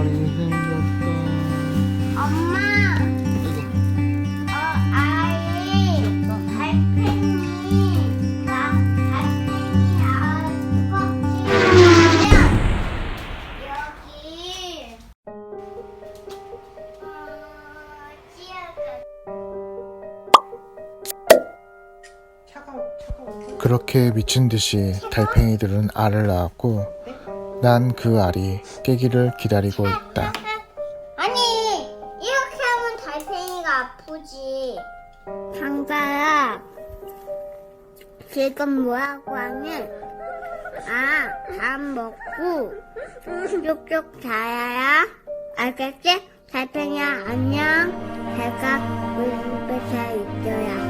별이 생겼어. 엄마. 그렇게 미친 듯이 달팽이들은 알을 낳았고 난 그 알이 깨기를 기다리고 있다. 아니 이렇게 하면 달팽이가 아프지. 상자야, 지금 뭐하고 하니? 아, 밥 먹고 쭉쭉 자야야. 알겠지? 달팽이야, 안녕. 잘가 우리 집에 잘 있어야